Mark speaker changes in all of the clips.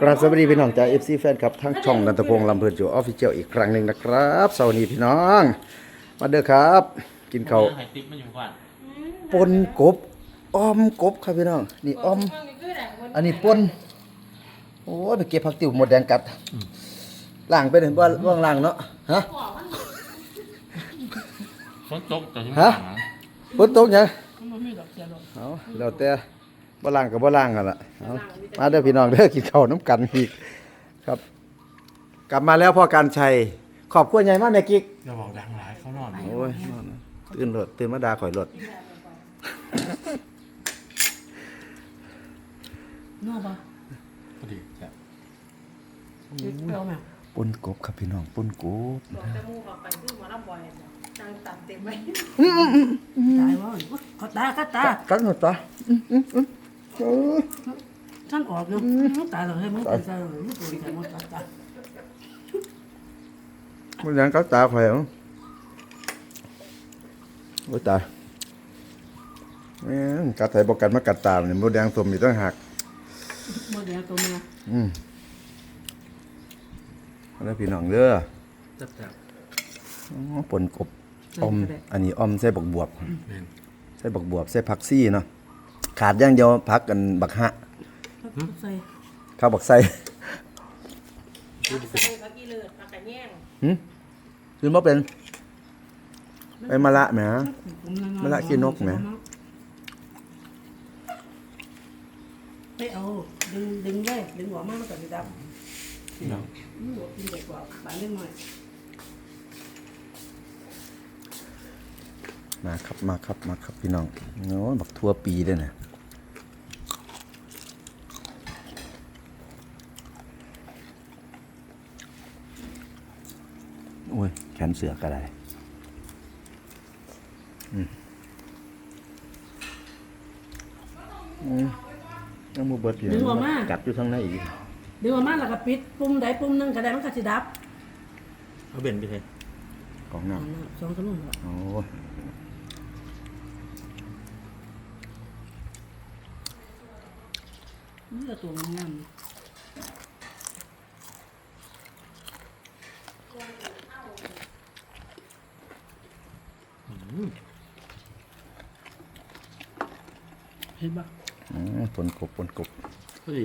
Speaker 1: กราบสวัสดีพี่น้องจากเอฟซีแฟนครับทั้งช่องนันทพงษ์ลำเพลินจูออฟฟิเชียลอีกครั้งหนึ่งนะครับสวัสดีพี่น้อง มาเด้อครับ กินข้าว
Speaker 2: ไข่ติ๊บมันอยู่ก่อน
Speaker 1: ปนกบอ้อมกบครับพี่น้องนี่อ้อม อันนี้ปนโอ้ยไปเก็บผักติ๋วหมดแดงกัดล่างไปถึงว่าว่างล่างเนาะฮะ
Speaker 2: ฝนตกแต่ที่
Speaker 1: ฮะ
Speaker 2: มันหนาว
Speaker 1: ฝนตกยัง
Speaker 3: มันมีดอกเสียดอก
Speaker 1: เอาแล้วแต่ บ่ล่างกับบ่ล่างกันล่ะเอามาเด้อพี่น้องเด้อกินข้าวน้ำกันอีกครับ กลับมาแล้วพ่อการชัยขอบคุณใหญ่มากแม่กิ๊ก
Speaker 2: อย่าบอกดังหลายเขานอน
Speaker 1: โอ้ยตื่นรถตื่นมาดาข่อยรถ
Speaker 3: นอกปะ
Speaker 2: พอดีจ้ะ
Speaker 3: คิดเอาไหม
Speaker 1: ปนกบครับพี่น้องปนกบ
Speaker 4: บอกแต่หมูเขาไปคือหมอลำบอยน่ะจังตัดเต็มไว้
Speaker 3: ตายว่าเขาตาเขาตา
Speaker 1: กันหม ดตา
Speaker 3: ท่านออกอยู่ตายเลยให้มึงตายเลยมึงตัวใจหมดตาตา
Speaker 1: มันยังกัดตาข่อยเอาโอ้ยตายแม่งกัดไทยบอกกันมากัดตาเนี่ยมดแดงสมมีต้องหัก
Speaker 3: เมื่อเดียวตัวเนี้ย
Speaker 1: อืมเอาแล้วพี่น้องเด้อ
Speaker 2: จับจับ
Speaker 1: อ๋อปนกบอม อันนี้ออมใส่บักบวบ
Speaker 2: เน่น
Speaker 1: ใส่บักบวบใส่ผักซี่เนาะ ขาดอย่างเดียวพักกันบักฮะ
Speaker 3: ใส่
Speaker 1: ข้าวบักไส้
Speaker 4: ใส่ผักอีเลิศผักกระแยง
Speaker 1: หืมคือบ่เป็นไปมะละแหมมะละขี้นกไหม
Speaker 3: ไปเอาดึงดึงไว้ดึงหัวมากมันก็จะด
Speaker 2: เนาะำ
Speaker 3: หัวกินเด็กกว่าบานเล็กหน่อย
Speaker 1: มาครับมาครับมาครับพี่น้องโอ้ยบักทั่วปีเด้วยนะ โอ้ย แขนเสือกอะไรอืมอืมยังมูเบิดอยู่กัดอยู่ข้างในอีก
Speaker 3: ดึงหัวมากแล้วก็ปิดปุ่มใดปุ่มหนึงก็ได้มันก็จะดับ
Speaker 2: เอาเบนไปเลย
Speaker 1: ของน้
Speaker 3: สองชั่วโมงแล้วำ
Speaker 1: โอ้ย
Speaker 3: นี่ก็ตัวงาม เห็นปะ
Speaker 1: อืมปนกบปนกบ
Speaker 2: พอดี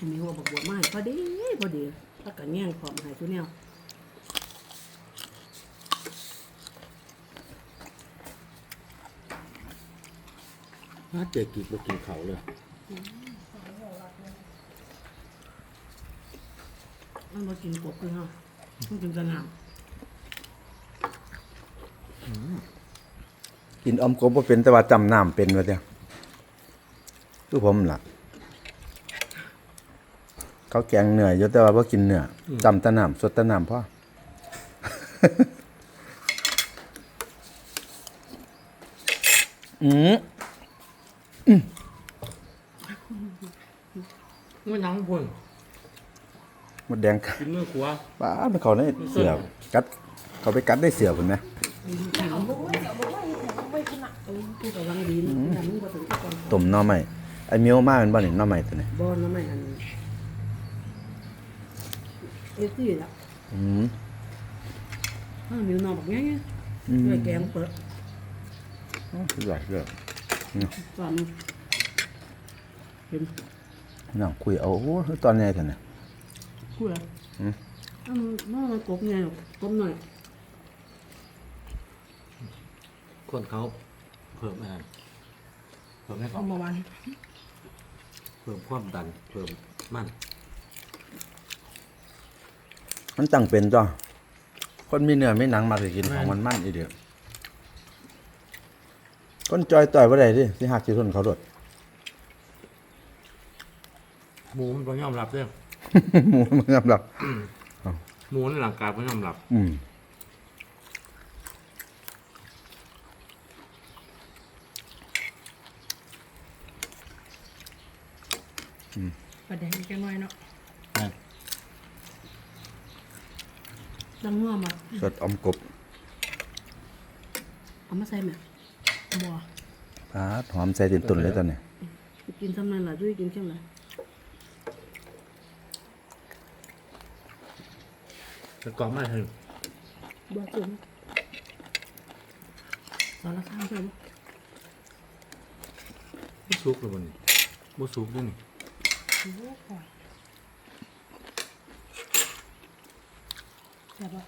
Speaker 3: ให้มีหัวบักบัวไม้พอดีพอดีแล้วก็แง่งพร้อมให้ทุกแนว
Speaker 2: น่าเจอกีบกินเขาเลย
Speaker 3: มันบ่กินกบคือเฮามันกินกระหน่
Speaker 1: กินออมกบบ่เป็นแต่ว่าจำน้ำเป็นว่าเดียวคือผมล่ะ เขาแกงเนื้ออยู่แต่ว่าบ่กินเนื้ออจำแต่น้ำสดแต่น้ำพ่ออืม
Speaker 2: ไม่นังพุ่น
Speaker 1: หมดแดง
Speaker 2: กินเนื้อขัว
Speaker 1: ป้ามันเขาในเสือกัด เขาไปกัดได้เสือพุ่นไหมำ
Speaker 3: กูกำลังดีนะแต่มึงบ่ถึงที่ก่อน
Speaker 1: ต้มหน่อไม้ไอ้เมียวมาเป็นบ่นี่หน่อไม้ตัวนี้
Speaker 3: บ่นะไม่อัน เอซี่ละ
Speaker 1: อืม
Speaker 3: ถ้ามีนอนบักแง่
Speaker 1: อืม
Speaker 3: ด้วยแกงเปิด
Speaker 1: สุดยอดสุดยอด
Speaker 3: ตอนเห็น
Speaker 1: น้องคุยเอาโอ้ตอนใหญ่เท่านั้น
Speaker 3: กูเหรออืมมันมันกบไงกบหน่อย
Speaker 2: คนเขาเพิ่มอะไรเพิ่มให้
Speaker 3: เอา
Speaker 2: เขา
Speaker 3: มาวัน
Speaker 2: เพิ่มความดันเพิ่มมัน
Speaker 1: มันตั้งเป็นจ้ะคนมีเนื้อไม่หนังมากกินของมันมั่นอีเดียวคนจอยต่อยว่าไรดิที่หักจีทนเขาดด
Speaker 2: หมูมันบ่ยอมรับเด้อ
Speaker 1: หมูมันยอมรับ
Speaker 2: หมูในหลังกามันยอมรับ
Speaker 1: อืม
Speaker 3: ประเด็นกันหน้อยเนาะ ดังงัวมา
Speaker 1: สดอมกบ
Speaker 3: เอามาใส่ไหมบัว
Speaker 1: ปาดหอมใส่เต็มตุนเลยตอนนี้
Speaker 3: กินทำนั่นล่ะด้วยกินเข้มเลย
Speaker 2: จะกรอบมากเลย
Speaker 3: บัวจุ่มสารข้ามใช่ไหม
Speaker 2: บ่สุกเลยวันนี้บ่สุกด้วยนี่
Speaker 3: โอ้โหใช่ปะ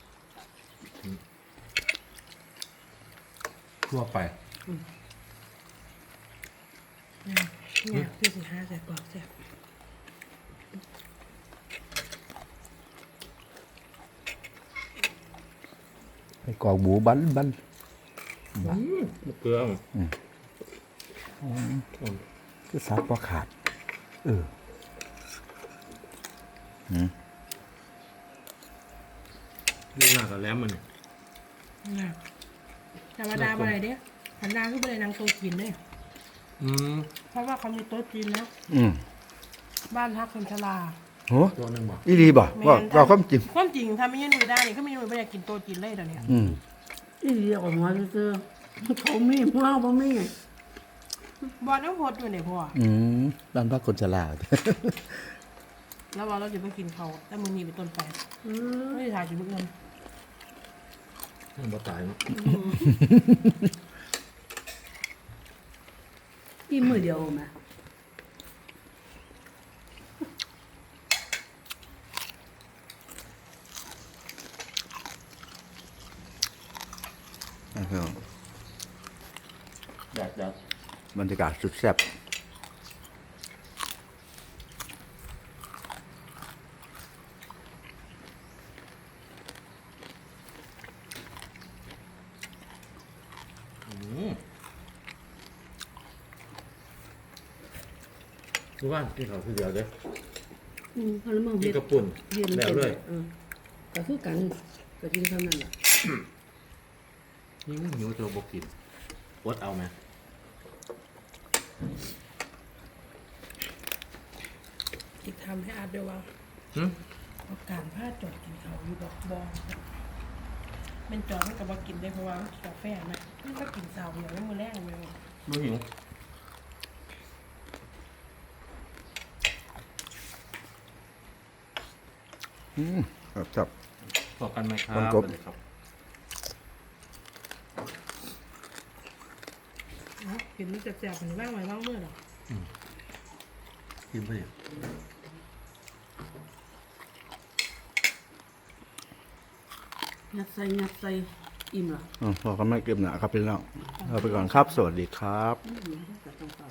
Speaker 2: ทั่วไป
Speaker 3: เนี่ยพี่สิห้าแสบกว่าแสบ
Speaker 1: ไปกอกบูบันบัน
Speaker 2: มะเกลืออืม
Speaker 1: คือซับว่าขาด เออ
Speaker 2: ลูกหน้ากับแหลมมันนี่
Speaker 3: น่ะธรรมดาบ่ได้เด้ธรรมดาคือบ่ได้นางโตกินเด้
Speaker 2: อืม
Speaker 3: เพราะว่าเขามีโต๊ะจีนนะ
Speaker 1: อืม
Speaker 3: บ้านพักคนชรา
Speaker 1: โห
Speaker 2: ตัวหนึงบ่
Speaker 1: อีรีบ่ว่าว่าความจริง
Speaker 3: ความจริงถ้าไม่ยันหนุ่ยได้นี่ก็ไม่ยันหนุ่ยไม่อยากกินโต๊ะจีนเลยเดี๋ยวนี้
Speaker 1: อืม
Speaker 3: อีเดียวกับหัวซื้อเขามีพวกบ่มีบอลน้ำพดอยู่เนี่ยพ่อ
Speaker 1: อืมบ้านพักคนฉลาด
Speaker 3: แล้วว่าเราจะไปกินเขาแต่มือนี้เป็นต้นไปไม่ได้ถ่ายจุดเงิน
Speaker 2: มันบ่ตายเนาะ
Speaker 3: อีมือเดียวไหม
Speaker 1: นะครับ
Speaker 2: อยากอยาก
Speaker 1: บรรยากาศสุดแซ่บ
Speaker 2: อืม รู้ว่ากินข้าวคือเดียวเด้อ
Speaker 3: อืมพอแล้วมึง
Speaker 2: กิ
Speaker 3: เฮ็
Speaker 2: น
Speaker 3: ด
Speaker 2: กระปุ่น
Speaker 3: เฮ็ด
Speaker 2: แล้วเลย
Speaker 3: เออก็คือกันก็กินเท่านั้นแหละ
Speaker 2: นี่หิวตัวบ่กินวดเอาไหม
Speaker 3: คิดทำให้อาร์ตด้วยว่า
Speaker 2: หึ
Speaker 3: เอาการผ้าจอดกินเขาอยู่บอกบองเป็นจอดให้กับว่ากินได้เพราะว่ามันกาแฟนะมันก็กินเสาอย่างนั้นมือแรกเลยว่ะ
Speaker 2: บ่หิว
Speaker 1: อืมครับครับ
Speaker 2: ต่อกันไหมครับ
Speaker 1: มันกบ
Speaker 2: สวัสดีครับ
Speaker 3: เนาะกินมันจะแสบๆมันว่างไว้ว่างมือหรอ
Speaker 2: กินไปดิ
Speaker 3: ยัดใส่ยัดใส่อิ่มเหรอ
Speaker 1: อืมพอกันไม่เก็บหนาครับพี่น้องเอาไปก่อนครับ สวัสดีครับ
Speaker 3: อืมแต่ต้อง